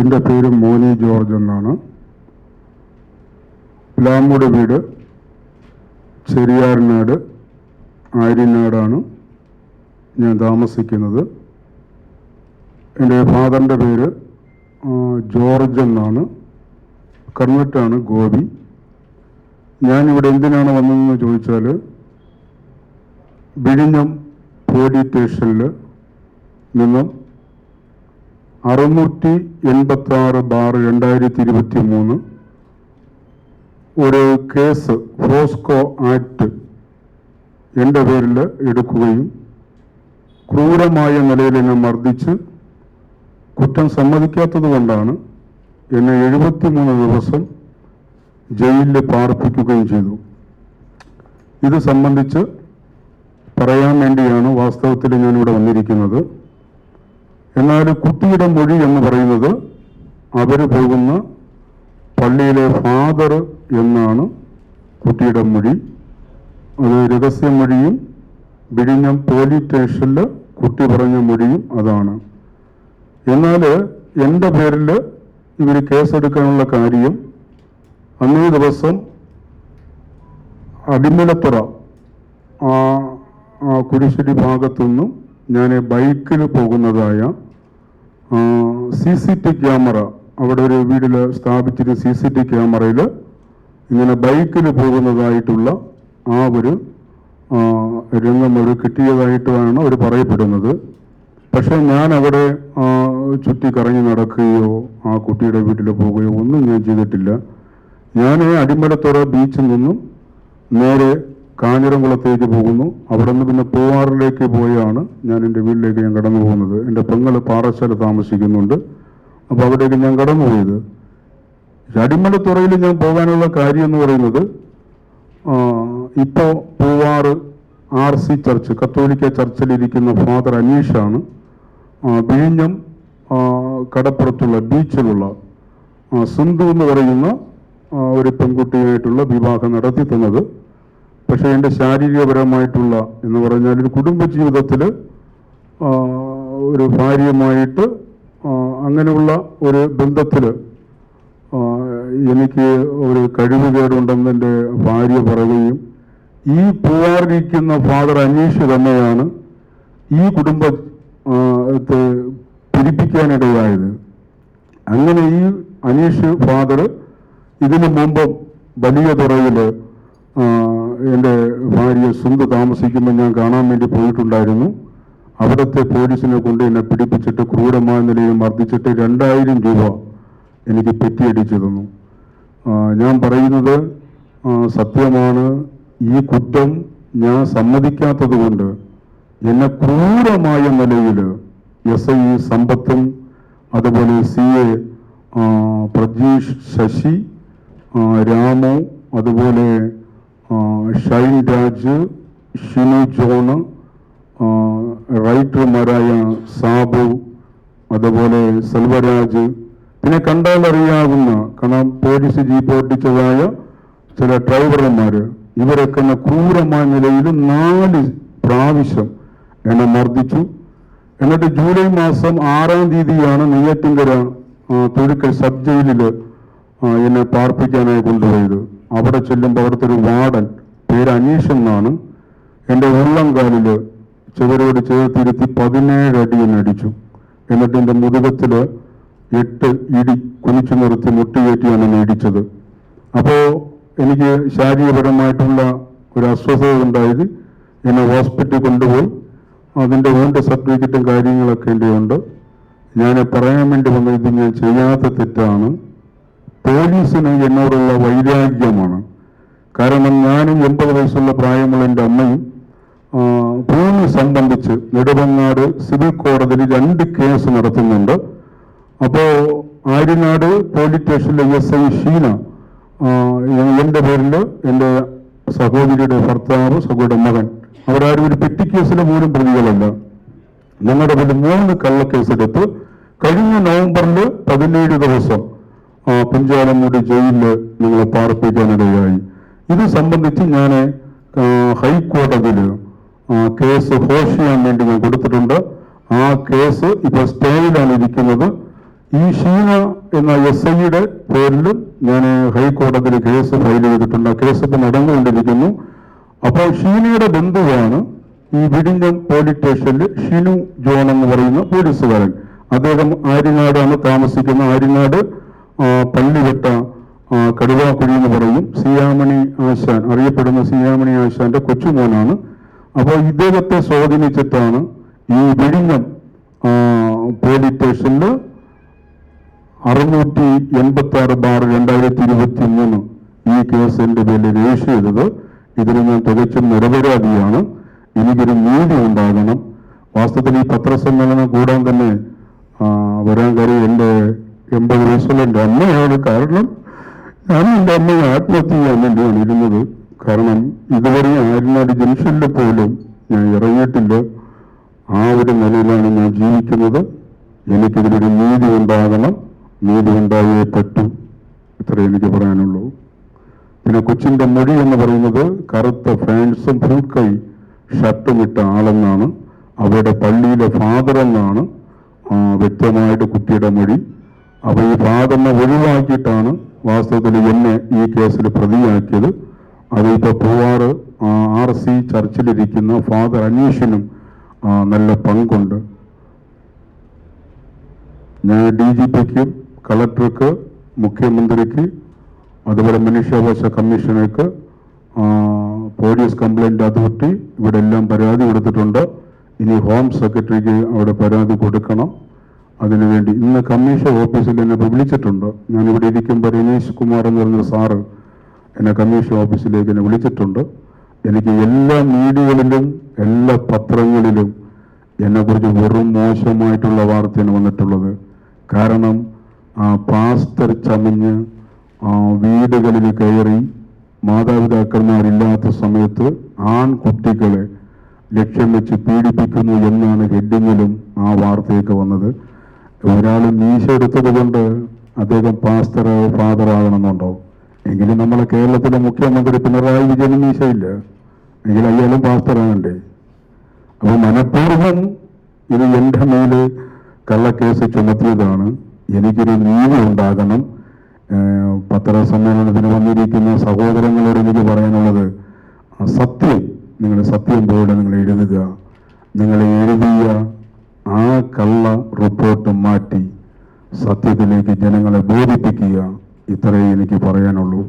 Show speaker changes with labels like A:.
A: എന്റെ പേര് മോനി ജോർജ് എന്നാണ്. പ്ലാമൂട് വീട് ചെറിയാർനാട് ആര്യനാടാണ് ഞാൻ താമസിക്കുന്നത്. എന്റെ ഫാദറിന്റെ പേര് ജോർജ് എന്നാണ്. കൺവെർട്ടാണ് ഗോപി. ഞാനിവിടെ എന്തിനാണ് വന്നതെന്ന് ചോദിച്ചാൽ വിഴിഞ്ഞം പോലീസ് സ്റ്റേഷനിൽ നിന്നും അറുന്നൂറ്റി എൺപത്തി ആറ് ബാർ രണ്ടായിരത്തി ഇരുപത്തി മൂന്ന് ഒരു കേസ് ഫോസ്കോ ആക്ട് എന്റെ പേരിൽ എടുക്കുകയും ക്രൂരമായ നിലയിൽ എന്നെ മർദ്ദിച്ച് കുറ്റം സമ്മതിക്കാത്തത് കൊണ്ടാണ് എന്നെ എഴുപത്തി മൂന്ന് ദിവസം ജയിലിൽ പാർപ്പിക്കുകയും ചെയ്തു. ഇത് സംബന്ധിച്ച് പറയാൻ വേണ്ടിയാണ് വാസ്തവത്തിൽ ഞാനിവിടെ വന്നിരിക്കുന്നത്. എന്നാൽ കുട്ടിയുടെ മൊഴി എന്ന് പറയുന്നത് അവർ പോകുന്ന പള്ളിയിലെ ഫാദർ എന്നാണ് കുട്ടിയുടെ മൊഴി. അത് രഹസ്യമൊഴിയും വിഴിഞ്ഞം പോലീസ് സ്റ്റേഷനിൽ കുട്ടി പറഞ്ഞ മൊഴിയും അതാണ്. എന്നാൽ എന്റെ പേരിൽ ഇവർ കേസെടുക്കാനുള്ള കാര്യം അന്നേ ദിവസം അടിമലത്തുറ ആ ആ കുരിശ്ശേരി ഭാഗത്തുനിന്നും ഞാൻ ബൈക്കിൽ പോകുന്നതായ സി സി ടി ക്യാമറ അവിടെ ഒരു വീട്ടിൽ സ്ഥാപിച്ചിരുന്ന സി സി ടി ക്യാമറയിൽ ഇങ്ങനെ ബൈക്കിൽ പോകുന്നതായിട്ടുള്ള ആ ഒരു രംഗം ഒരു കിട്ടിയതായിട്ടാണ് അവർ പറയപ്പെടുന്നത്. പക്ഷേ ഞാൻ അവിടെ ചുറ്റി കറങ്ങി നടക്കുകയോ ആ കുട്ടിയുടെ വീട്ടിൽ പോവുകയോ ഒന്നും ഞാൻ ചെയ്തിട്ടില്ല. ഞാൻ അടിമലത്തുറ ബീച്ചിൽ നിന്നും നേരെ കാഞ്ഞിരംകുളത്തേക്ക് പോകുന്നു. അവിടെ നിന്ന് പിന്നെ പൂവാറിലേക്ക് പോയാണ് ഞാൻ എന്റെ വീട്ടിലേക്ക് ഞാൻ കടന്നു പോകുന്നത്. എന്റെ പെങ്ങൾ പാറശ്ശാല താമസിക്കുന്നുണ്ട്. അപ്പോൾ അവിടേക്ക് ഞാൻ കടന്നു പോയത് അടിമലത്തുറയിൽ ഞാൻ പോകാനുള്ള കാര്യം എന്ന് പറയുന്നത് ഇപ്പോൾ ഇപ്പോ പൂവാറ് ആർ സി ചർച്ച് കത്തോലിക്ക ചർച്ചിലിരിക്കുന്ന ഫാദർ അനീഷാണ്. വിഴിഞ്ഞം കടപ്പുറത്തുള്ള ബീച്ചിലുള്ള സിന്ധു എന്ന് പറയുന്ന ഒരു പെൺകുട്ടിയായിട്ടുള്ള വിവാഹം നടത്തി തന്നത്. പക്ഷേ എന്റെ ശാരീരികപരമായിട്ടുള്ള എന്ന് പറഞ്ഞാൽ ഒരു കുടുംബജീവിതത്തിൽ ഒരു ഭാര്യയുമായിട്ട് അങ്ങനെയുള്ള ഒരു ബന്ധത്തിൽ എനിക്ക് ഒരു കഴിവുകേടുണ്ടെന്ന് എന്റെ ഭാര്യ പറയുകയും ഈ പോവാറിരിക്കുന്ന ഫാദർ അനീഷ് തന്നെയാണ് ഈ കുടുംബത്തെ പിരിപ്പിക്കാനിടയായത്. അങ്ങനെ ഈ അനീഷ് ഫാദർ ഇതിനു മുമ്പ് വലിയ തുറയിൽ എന്റെ ഭാര്യ സുന്ദ താമസിക്കുമ്പോൾ ഞാൻ കാണാൻ വേണ്ടി പോയിട്ടുണ്ടായിരുന്നു. അവിടുത്തെ പോലീസിനെ കൊണ്ട് എന്നെ പിടിപ്പിച്ചിട്ട് ക്രൂരമായ നിലയിൽ മർദ്ദിച്ചിട്ട് രണ്ടായിരം രൂപ എനിക്ക് പെറ്റിയടിച്ചു തന്നു ഞാൻ പറയുന്നത് സത്യമാണ്. ഈ കുറ്റം ഞാൻ സമ്മതിക്കാത്തത് കൊണ്ട് എന്നെ ക്രൂരമായ നിലയിൽ എസ് ഐ സമ്പത്തും അതുപോലെ സി എ പ്രജീഷ് ശശി രാമു അതുപോലെ ഷൈൻ രാജ് ഷിനു ജോണ് റൈറ്റർമാരായ സാബു അതുപോലെ സെൽവരാജ്. പിന്നെ കണ്ടാൽ അറിയാവുന്ന കാരണം പോലീസ് ജീപ്പ് ഓടിച്ചതായ ചില ഡ്രൈവർമാർ ഇവരൊക്കെ എന്നെ ക്രൂരമായ നിലയിൽ നാല് പ്രാവശ്യം എന്നെ മർദ്ദിച്ചു. എന്നിട്ട് ജൂലൈ മാസം ആറാം തീയതിയാണ് നെയ്യാറ്റിങ്കര ആ, തൊഴുക്കൽ സബ് ജയിലിൽ എന്നെ പാർപ്പിക്കാനായി കൊണ്ടുപോയത്. അവിടെ ചെല്ലുമ്പോൾ അവിടുത്തെ ഒരു വാർഡൻ പേര് അനീഷ് എന്നാണ്. എന്റെ ഉള്ളംകാലിൽ ചുവരോട് ചേർത്തിരുത്തി പതിനേഴ് അടി എന്നെ അടിച്ചു. എന്നിട്ട് എന്റെ മുതുകത്തിൽ എട്ട് ഇടി കുനിച്ചു നിർത്തി മുട്ടുകയറ്റിയാണ് എന്നെ ഇടിച്ചത്. അപ്പോൾ എനിക്ക് ശാരീരികപരമായിട്ടുള്ള ഒരു അസ്വസ്ഥത ഉണ്ടായത് എന്നെ ഹോസ്പിറ്റലിൽ കൊണ്ടുപോയി. അതിന്റെ വേണ്ട സർട്ടിഫിക്കറ്റും കാര്യങ്ങളൊക്കെ എന്റെ ഉണ്ട്. ഞാൻ പറയാൻ വേണ്ടി വന്നത് ഇത് ഞാൻ ചെയ്യാത്ത തെറ്റാണ്. പോലീസിന് എന്നോടുള്ള വൈരാഗ്യമാണ്. കാരണം ഞാനും എൺപത് വയസ്സുള്ള പ്രായമുള്ള എന്റെ അമ്മയും ഭൂമി സംബന്ധിച്ച് നെടുമങ്ങാട് സിവിൽ കോടതിയിൽ രണ്ട് കേസ് നടത്തുന്നുണ്ട്. അപ്പോൾ ആര്യനാട് പോലീസ് സ്റ്റേഷനിലെ എസ് ഐ ഷീന എന്റെ പേരിൽ എന്റെ സഹോദരിയുടെ ഭർത്താവ് സഹോദരിയുടെ മകൻ അവരാരും ഒരു പെറ്റി കേസിലെ പോലും പ്രതികളല്ല. ഞങ്ങളുടെ പേരിൽ മൂന്ന് കള്ളക്കേസെടുത്ത് കഴിഞ്ഞ നവംബറിൽ പതിനേഴ് ദിവസം ആ, പുഞ്ചാലങ്ങളുടെ ജയിലിൽ ഞങ്ങളെ പാർപ്പിക്കാനിടയായി ഇത് സംബന്ധിച്ച് ഞാൻ ഹൈക്കോടതിയിൽ കേസ് ഹോഷ് ചെയ്യാൻ വേണ്ടി ഞാൻ കൊടുത്തിട്ടുണ്ട്. ആ കേസ് ഇപ്പോൾ സ്റ്റേയിലാണ് ഇരിക്കുന്നത്. ഈ ഷീന എന്ന എസ് ഐയുടെ പേരിലും ഞാൻ ഹൈക്കോടതിയിൽ കേസ് ഫയൽ ചെയ്തിട്ടുണ്ട്. കേസ് ഇപ്പം നടന്നുകൊണ്ടിരിക്കുന്നു. അപ്പോൾ ഷീനയുടെ ബന്ധുവാണ് ഈ വിടിഞ്ഞം പോലീസ് സ്റ്റേഷനിൽ ഷിനു ജോൺ എന്ന് പറയുന്ന പോലീസുകാരൻ. അദ്ദേഹം ആര്യനാടാണ് താമസിക്കുന്ന ആര്യനാട് പള്ളിവെട്ട കടുവാക്കുഴി എന്ന് പറയും. സിയാമണി ആശാൻ അറിയപ്പെടുന്ന സിയാമണി ആശാന്റെ കൊച്ചുമോനാണ്. അപ്പോൾ ഇദ്ദേഹത്തെ സ്വാധീനിച്ചിട്ടാണ് ഈ വിഴിഞ്ഞം പോലീസ് സ്റ്റേഷനിൽ അറുന്നൂറ്റി എൺപത്തി ആറ് ബാർ രണ്ടായിരത്തി ഇരുപത്തി മൂന്ന് ഈ കേസ് എന്റെ പേരിൽ രജിസ്റ്റർ ചെയ്തത്. ഇതിന് ഞാൻ തികച്ചും നിരപരാധിയാണ്. എനിക്കൊരു നീതി ഉണ്ടാകണം. വാസ്തവത്തിൽ ഈ പത്രസമ്മേളനം കൂടാൻ തന്നെ വരാൻ കാര്യം എന്റെ എൺപത് വയസ്സുള്ള എന്റെ അമ്മയാണ് കാരണം ഞാൻ എന്റെ അമ്മയെ ആത്മഹത്യ ചെയ്യാൻ വേണ്ടിയാണ് ഇരുന്നത്. കാരണം ഇതുവരെ ആര്യനാട് ജംഗ്ഷനിൽ പോലും ഞാൻ ഇറങ്ങിയിട്ടില്ല. ആ ഒരു നിലയിലാണ് ഞാൻ ജീവിക്കുന്നത്. എനിക്കിതിലൊരു നീതി ഉണ്ടാകണം. നീതി ഉണ്ടായേ പറ്റൂ. ഇത്ര എനിക്ക് പറയാനുള്ളൂ. പിന്നെ കൊച്ചിന്റെ മൊഴി എന്ന് പറയുന്നത് കറുത്ത ഫാൻസും ഫുൾ കൈ ഷർട്ടും ഇട്ട ആളെന്നാണ്. അവരുടെ പള്ളിയിലെ ഫാദർ എന്നാണ് വ്യക്തമായിട്ട് കുട്ടിയുടെ മൊഴി അപ്പൊ ഈ ഫാദറിനെ ഒഴിവാക്കിയിട്ടാണ് വാസ്തവത്തിൽ എന്നെ ഈ കേസിൽ പ്രതിയാക്കിയത്. അത് ഇപ്പൊ പൂവാറ് ആർ സി ചർച്ചിലിരിക്കുന്ന ഫാദർ അനീഷിനും നല്ല പങ്കുണ്ട്. ഞാൻ ഡി ജി പിക്കും കളക്ടർക്ക് മുഖ്യമന്ത്രിക്ക് അതുപോലെ മനുഷ്യാവകാശ കമ്മീഷണർക്ക് പോലീസ് കംപ്ലൈന്റ് അതോറിറ്റി ഇവിടെ എല്ലാം പരാതി കൊടുത്തിട്ടുണ്ട്. ഇനി ഹോം സെക്രട്ടറിക്ക് അവിടെ പരാതി കൊടുക്കണം. അതിനുവേണ്ടി ഇന്ന് കമ്മീഷൻ ഓഫീസിൽ എന്നെ വിളിച്ചിട്ടുണ്ട്. ഞാൻ ഇവിടെ ഇരിക്കുമ്പോൾ രമേശ് കുമാർ എന്ന് പറഞ്ഞ സാറ് എന്നെ കമ്മീഷൻ ഓഫീസിലേക്ക് എന്നെ വിളിച്ചിട്ടുണ്ട്. എനിക്ക് എല്ലാ മീഡിയകളിലും എല്ലാ പത്രങ്ങളിലും എന്നെക്കുറിച്ച് വെറും മോശമായിട്ടുള്ള വാർത്തയാണ് വന്നിട്ടുള്ളത്. കാരണം ആ പാസ്റ്റർ ചമഞ്ഞ് വീടുകളിൽ കയറി മാതാപിതാക്കന്മാരില്ലാത്ത സമയത്ത് ആൺകുട്ടികളെ ലക്ഷ്യം വെച്ച് പീഡിപ്പിക്കുന്നു എന്നാണ് ഹെഡിങ്ങിലും ആ വാർത്തയൊക്കെ വന്നത്. ഒരാൾ മീശ എടുത്തത് കൊണ്ട് അദ്ദേഹം പാസ്റ്ററോ ഫാദർ ആകണമെന്നുണ്ടോ? എങ്കിലും നമ്മളെ കേരളത്തിലെ മുഖ്യമന്ത്രി പിണറായി വിജയൻ മീശയില്ല. എങ്കിൽ അയാളും പാസ്റ്ററാകണ്ടേ അപ്പോൾ അപ്പൊ മനഃപൂർവം ഇത് എന്റെ മേൽ കള്ളക്കേസ് ചുമത്തിയതാണ്. എനിക്കൊരു നീതി ഉണ്ടാകണം. പത്രസമ്മേളനത്തിന് വന്നിരിക്കുന്ന സഹോദരങ്ങളോട് എനിക്ക് പറയാനുള്ളത് സത്യം നിങ്ങൾ സത്യം പോലെ നിങ്ങൾ എഴുതുക. നിങ്ങൾ എഴുതിയ ഇത്രയേ എനിക്ക് പറയാനുള്ളൂ.